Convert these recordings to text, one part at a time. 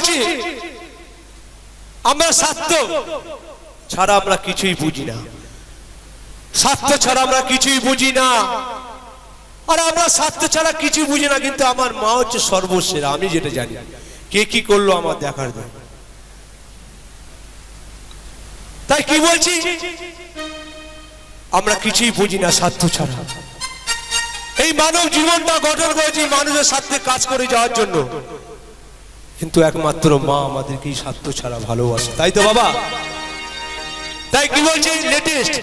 বলছি আমরা স্বার্থ ছাড়া আমরা কিছুই বুঝি না। স্বার্থ ছাড়া আমরা কিছুই বুঝি না। আর আমরা স্বার্থ ছাড়া কিছু বুঝি না, কিন্তু আমার মা হচ্ছে সর্বসেরা আমি যেটা জানি। কে কি করল আমার দেখার দেয় তাই কি বলছি? আমরা কিছুই বুঝি না স্বার্থ ছাড়া। এই মানব জীবনটা গঠন করেছি মানুষের স্বার্থে কাজ করে যাওয়ার জন্য। কিন্তু একমাত্র মা আমাদেরকে স্বার্থ ছাড়া ভালোবাসে। তাই তো বাবা? তাই কি বলছি লেটেস্ট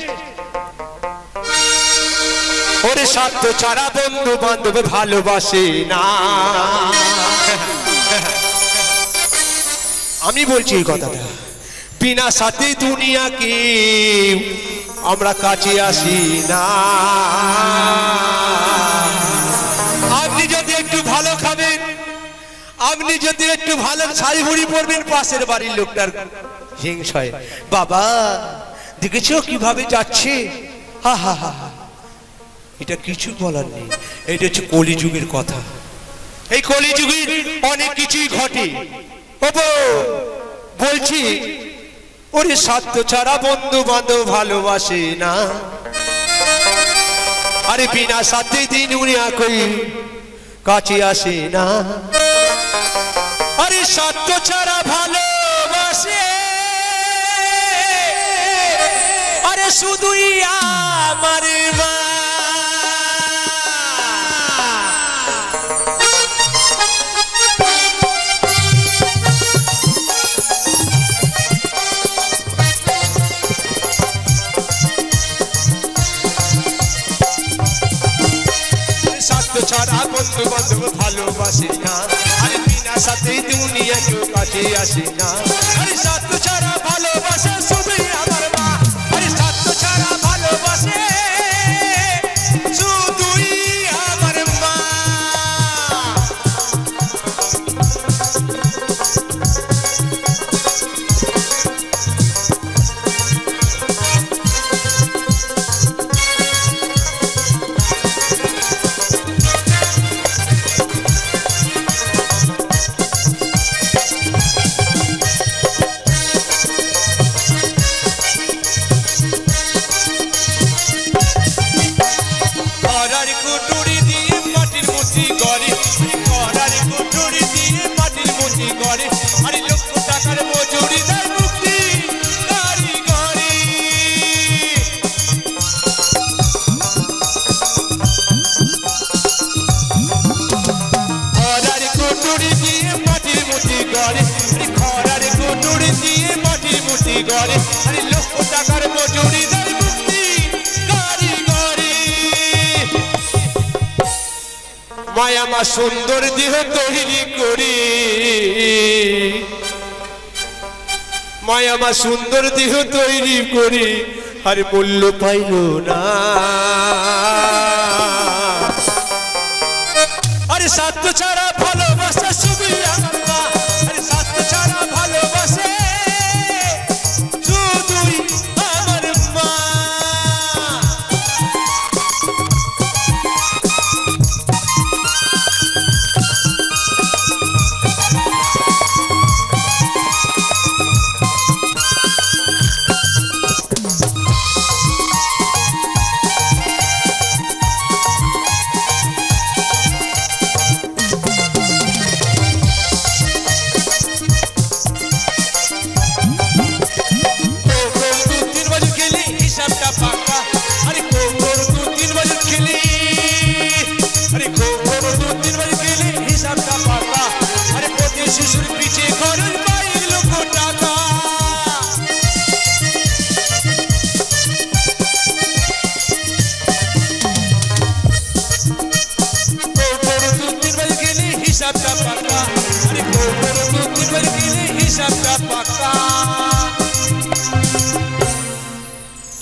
ওরে স্বার্থ ছাড়া বন্ধু বান্ধব ভালোবাসে না। আমি বলছি এই কথাটা। বিনা সাথে দুনিয়াকে আমরা কাছে আসি না। আপনি যদি একটু ভালো শাড়ি ভুড়ি পরবেন পাশের বাড়ির লোকটার হিংসায়। বাবা, দেখেছ কীভাবে যাচ্ছে? হা হা হা। এটা কিছু বলার নেই। এটা হচ্ছে কলিযুগের কথা। এই কলিযুগের অনেক কিছুই ঘটে। ওপো বলছি, ওরে স্বার্থ ছাড়া বন্ধু বান্ধব ভালোবাসে না। আরে বিনা সাথে দিন উনিয়া কই, কাছে আসে না। সত্য ছাড়া ভালোবাসে। আরে শুধুই আমার ছাড়া বন্ধু বান্ধব ভালোবাসে না। আরে বিনা সাথে দুনিয়া কেউ কাছে আসে না। আরে স্বার্থ ছাড়া ভালোবাসে শুধুই আমার মায়ামা সুন্দর দেহ তৈরি করি। মায়ামা সুন্দর দেহ তৈরি করি, আর মূল্য পাইল না। আরে স্বার্থ ছাড়া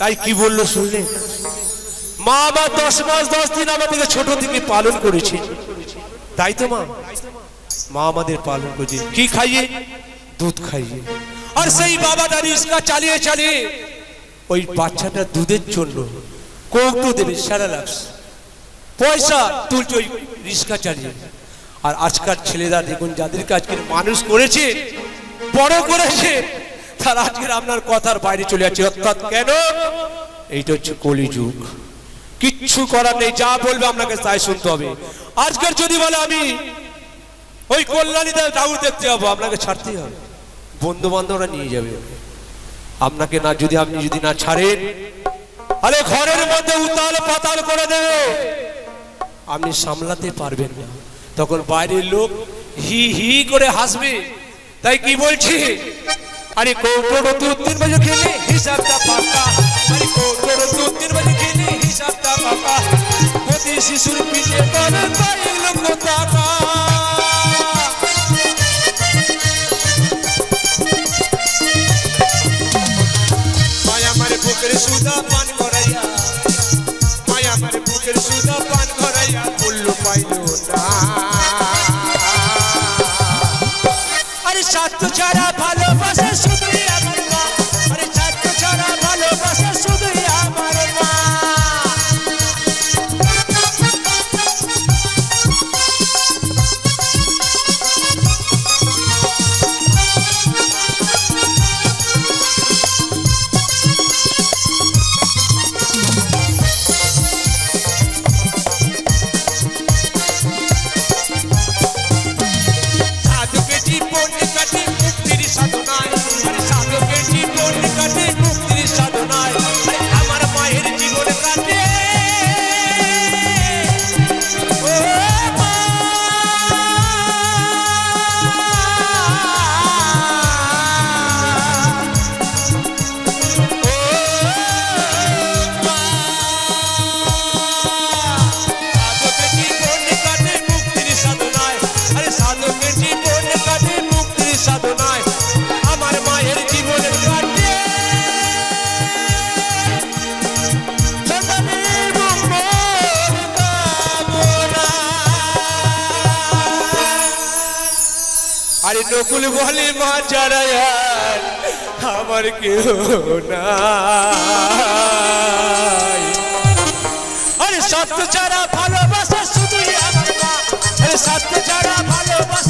তাই কি বলল শুনলে? মা বা দশ মাস, দশ দিন আমাদেরকে ছোট থেকে পালন করেছে। তাই তো মা? মা আমাদের পালন করেছে। কি খাইয়ে? দুধ খাইয়ে। আর সেই বাবাটা রিক্সা চালিয়ে চালিয়ে ওই বাচ্চাটা দুধের জন্য কৌটো দেবে, সারা লাক্স পয়সা তুলছে ওই রিক্সা চালিয়ে। আর আজকাল ছেলেরা দেখুন, যাদেরকে আজকের মানুষ করেছে, বড় করেছে তারা আজকের আপনার কথার বাইরে চলে যাচ্ছে। অর্থাৎ কেন? এইটা হচ্ছে কলিযুগ। কিচ্ছু করার নেই, যা বলবে আপনাকে তাই শুনতে হবে। আজকের যদি বলে আমি ওই কল্যাণী দেব, ঠাকুর দেখতে যাব, আপনাকে ছাড়তেই হবে। বন্ধু বান্ধবরা নিয়ে যাবে আপনাকে না, যদি আপনি যদি না ছাড়েন, আরে ঘরের মধ্যে উতাল পাতাল করে দেবে। আপনি সামলাতে পারবেন না। তখন বাইরের লোক হি হি করে হাসবে। তাই কি বলছি? আরে কৌটোর দু তিন বাজে খেলে হিসাবটা পাকা। আরে কৌটোর দু তিন বাজে খেলে হিসাবটা পাকা। প্রতি শিশুর পিছে করে, তাই লোক টাকা। মায়া মারে বুকের সুদা পান করাইয়া। মায়া মারে বুকের সুদা পান করাইয়া উল্লু পাইল না। আরে স্বার্থ ছাড়া নকুল বলে, মা চারায়ার আমার কেউ না আরে সত্য ছাড়া ভালোবাসা শুধুই আমার মা। আরে সত্য ছাড়া ভালোবাসা